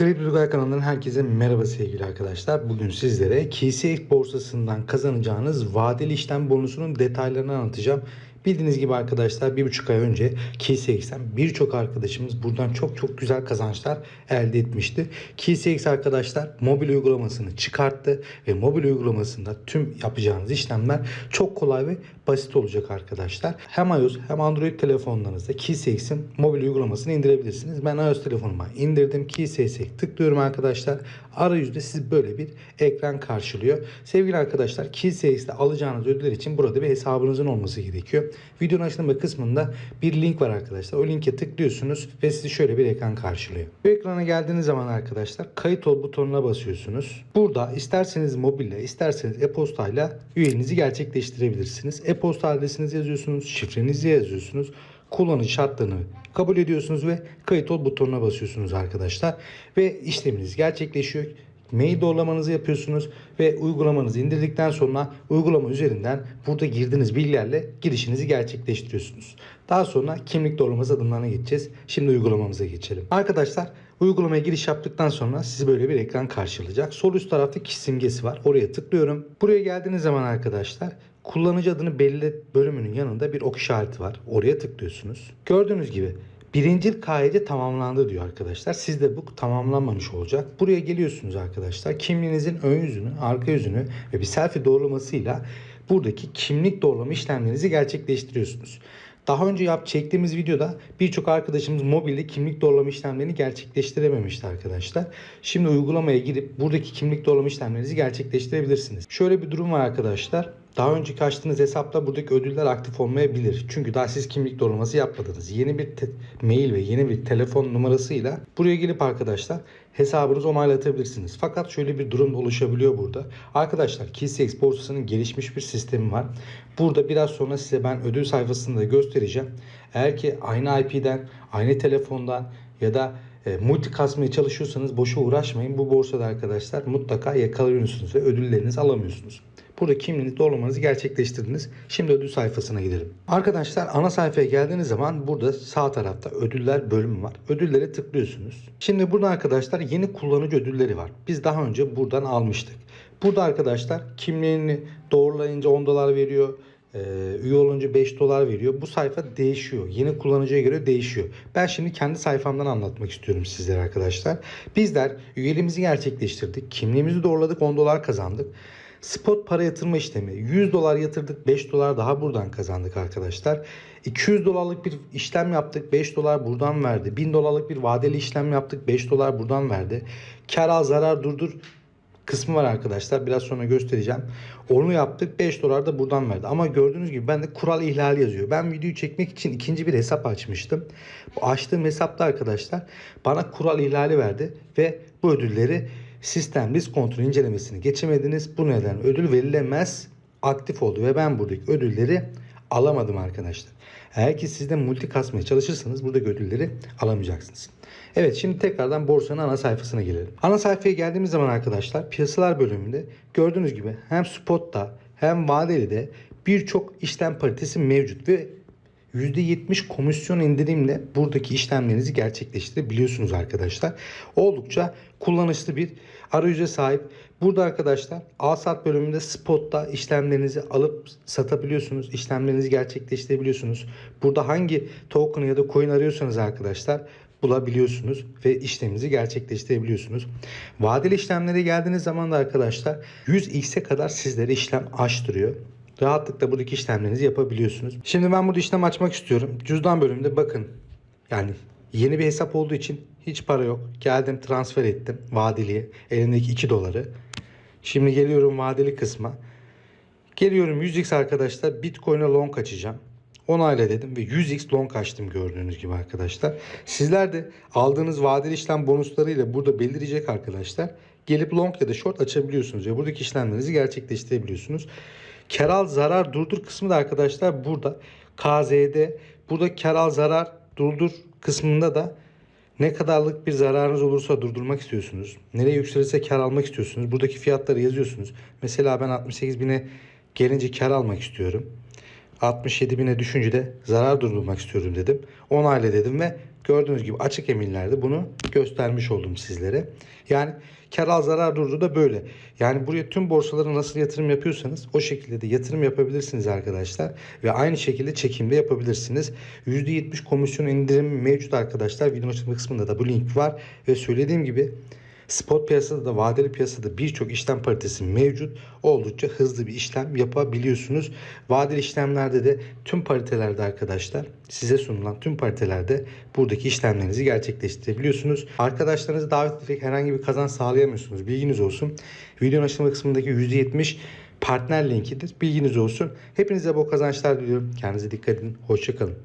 Kripto Dugay kanalından herkese merhaba sevgili arkadaşlar. Bugün sizlere KCX borsasından kazanacağınız vadeli işlem bonusunun detaylarını anlatacağım. Bildiğiniz gibi arkadaşlar bir buçuk ay önce KCX'ten birçok arkadaşımız buradan çok çok güzel kazançlar elde etmişti. KCX arkadaşlar mobil uygulamasını çıkarttı ve mobil uygulamasında tüm yapacağınız işlemler çok kolay ve basit olacak arkadaşlar. Hem iOS hem Android telefonlarınızda KCX'in mobil uygulamasını indirebilirsiniz. Ben iOS telefonuma indirdim. KCX'e tıklıyorum arkadaşlar. Arayüzde siz böyle bir ekran karşılıyor. Sevgili arkadaşlar KCX'te alacağınız ödüller için burada bir hesabınızın olması gerekiyor. Videonun açıklama kısmında bir link var arkadaşlar. O linke tıklıyorsunuz ve sizi şöyle bir ekran karşılıyor. Bu ekrana geldiğiniz zaman arkadaşlar kayıt ol butonuna basıyorsunuz. Burada isterseniz mobille isterseniz e-postayla üyeliğinizi gerçekleştirebilirsiniz. E-posta adresinizi yazıyorsunuz, şifrenizi yazıyorsunuz kullanıcı şartlarını kabul ediyorsunuz ve kayıt ol butonuna basıyorsunuz arkadaşlar. Ve işleminiz gerçekleşiyor. Mail doğrulamanızı yapıyorsunuz ve uygulamanızı indirdikten sonra uygulama üzerinden burada girdiğiniz bilgilerle girişinizi gerçekleştiriyorsunuz. Daha sonra kimlik doğrulaması adımlarına geçeceğiz. Şimdi uygulamamıza geçelim. Arkadaşlar uygulamaya giriş yaptıktan sonra sizi böyle bir ekran karşılayacak. Sol üst tarafta kişi simgesi var. Oraya tıklıyorum. Buraya geldiğiniz zaman arkadaşlar kullanıcı adını belli bölümünün yanında bir ok işareti var. Oraya tıklıyorsunuz. Gördüğünüz gibi Birincil KYC tamamlandı diyor arkadaşlar. Sizde bu tamamlanmamış olacak. Buraya geliyorsunuz arkadaşlar. Kimliğinizin ön yüzünü, arka yüzünü ve bir selfie doğrulamasıyla buradaki kimlik doğrulama işlemlerinizi gerçekleştiriyorsunuz. Daha önce yap çektiğimiz videoda birçok arkadaşımız mobilde kimlik doğrulama işlemlerini gerçekleştirememişti arkadaşlar. Şimdi uygulamaya girip buradaki kimlik doğrulama işlemlerinizi gerçekleştirebilirsiniz. Şöyle bir durum var arkadaşlar. Daha önceki açtığınız hesapta buradaki ödüller aktif olmayabilir. Çünkü daha siz kimlik doğrulaması yapmadınız. Yeni bir mail ve yeni bir telefon numarasıyla buraya gelip arkadaşlar hesabınızı onaylatabilirsiniz. Fakat şöyle bir durum oluşabiliyor burada. Arkadaşlar KCX borsasının gelişmiş bir sistemi var. Burada biraz sonra size ben ödül sayfasında göstereceğim. Eğer ki aynı IP'den, aynı telefondan ya da e, multi kasmaya çalışıyorsanız boşa uğraşmayın. Bu borsada arkadaşlar mutlaka yakalıyorsunuz ve ödüllerinizi alamıyorsunuz. Burada kimliğinizi doğrulamanızı gerçekleştirdiniz. Şimdi ödül sayfasına gidelim. Arkadaşlar ana sayfaya geldiğiniz zaman burada sağ tarafta ödüller bölümü var. Ödüllere tıklıyorsunuz. Şimdi burada arkadaşlar yeni kullanıcı ödülleri var. Biz daha önce buradan almıştık. Burada arkadaşlar kimliğini doğrulayınca 10 dolar veriyor. Ee, üye olunca 5 dolar veriyor. Bu sayfa değişiyor. Yeni kullanıcıya göre değişiyor. Ben şimdi kendi sayfamdan anlatmak istiyorum sizlere arkadaşlar. Bizler üyeliğimizi gerçekleştirdik. Kimliğimizi doğruladık 10 dolar kazandık. Spot para yatırma işlemi. 100 dolar yatırdık 5 dolar daha buradan kazandık arkadaşlar. 200 dolarlık bir işlem yaptık 5 dolar buradan verdi. 1000 dolarlık bir vadeli işlem yaptık 5 dolar buradan verdi. Kar al zarar durdur kısmı var arkadaşlar. Biraz sonra göstereceğim. Onu yaptık 5 dolar da buradan verdi. Ama gördüğünüz gibi bende kural ihlali yazıyor. Ben videoyu çekmek için ikinci bir hesap açmıştım. Bu açtığım hesapta arkadaşlar bana kural ihlali verdi ve bu ödülleri sistem risk kontrol incelemesini geçemediniz. Bu nedenle ödül verilemez aktif oldu ve ben buradaki ödülleri alamadım arkadaşlar. Eğer ki siz de multi kasmaya çalışırsanız buradaki ödülleri alamayacaksınız. Evet şimdi tekrardan borsanın ana sayfasına gelelim. Ana sayfaya geldiğimiz zaman arkadaşlar piyasalar bölümünde gördüğünüz gibi hem spotta hem vadeli de birçok işlem paritesi mevcut ve %70 komisyon indirimle buradaki işlemlerinizi gerçekleştirebiliyorsunuz arkadaşlar. Oldukça kullanışlı bir arayüze sahip. Burada arkadaşlar al sat bölümünde spotta işlemlerinizi alıp satabiliyorsunuz. İşlemlerinizi gerçekleştirebiliyorsunuz. Burada hangi token ya da coin arıyorsanız arkadaşlar bulabiliyorsunuz ve işleminizi gerçekleştirebiliyorsunuz. Vadeli işlemlere geldiğiniz zaman da arkadaşlar 100x'e kadar sizlere işlem açtırıyor rahatlıkla buradaki işlemlerinizi yapabiliyorsunuz. Şimdi ben burada işlem açmak istiyorum. Cüzdan bölümünde bakın. Yani yeni bir hesap olduğu için hiç para yok. Geldim transfer ettim vadeliye. Elimdeki 2 doları. Şimdi geliyorum vadeli kısma. Geliyorum 100x arkadaşlar Bitcoin'e long açacağım. Onayla dedim ve 100x long açtım gördüğünüz gibi arkadaşlar. Sizler de aldığınız vadeli işlem bonuslarıyla burada belirecek arkadaşlar. Gelip long ya da short açabiliyorsunuz ve buradaki işlemlerinizi gerçekleştirebiliyorsunuz. Keral zarar durdur kısmı da arkadaşlar burada. KZ'de burada keral zarar durdur kısmında da ne kadarlık bir zararınız olursa durdurmak istiyorsunuz. Nereye yükselirse kar almak istiyorsunuz. Buradaki fiyatları yazıyorsunuz. Mesela ben 68 bine gelince kar almak istiyorum. 67 bine düşünce de zarar durdurmak istiyorum dedim. Onayla dedim ve Gördüğünüz gibi açık emirlerde bunu göstermiş oldum sizlere. Yani kar al zarar durdu da böyle. Yani buraya tüm borsalara nasıl yatırım yapıyorsanız o şekilde de yatırım yapabilirsiniz arkadaşlar. Ve aynı şekilde çekimde yapabilirsiniz. %70 komisyon indirimi mevcut arkadaşlar. Videonun açıklama kısmında da bu link var. Ve söylediğim gibi Spot piyasada da vadeli piyasada birçok işlem paritesi mevcut. Oldukça hızlı bir işlem yapabiliyorsunuz. Vadeli işlemlerde de tüm paritelerde arkadaşlar size sunulan tüm paritelerde buradaki işlemlerinizi gerçekleştirebiliyorsunuz. Arkadaşlarınızı davet ederek herhangi bir kazanç sağlayamıyorsunuz. Bilginiz olsun. Videonun açıklama kısmındaki %70 partner linkidir. Bilginiz olsun. Hepinize bol kazançlar diliyorum. Kendinize dikkat edin. Hoşçakalın.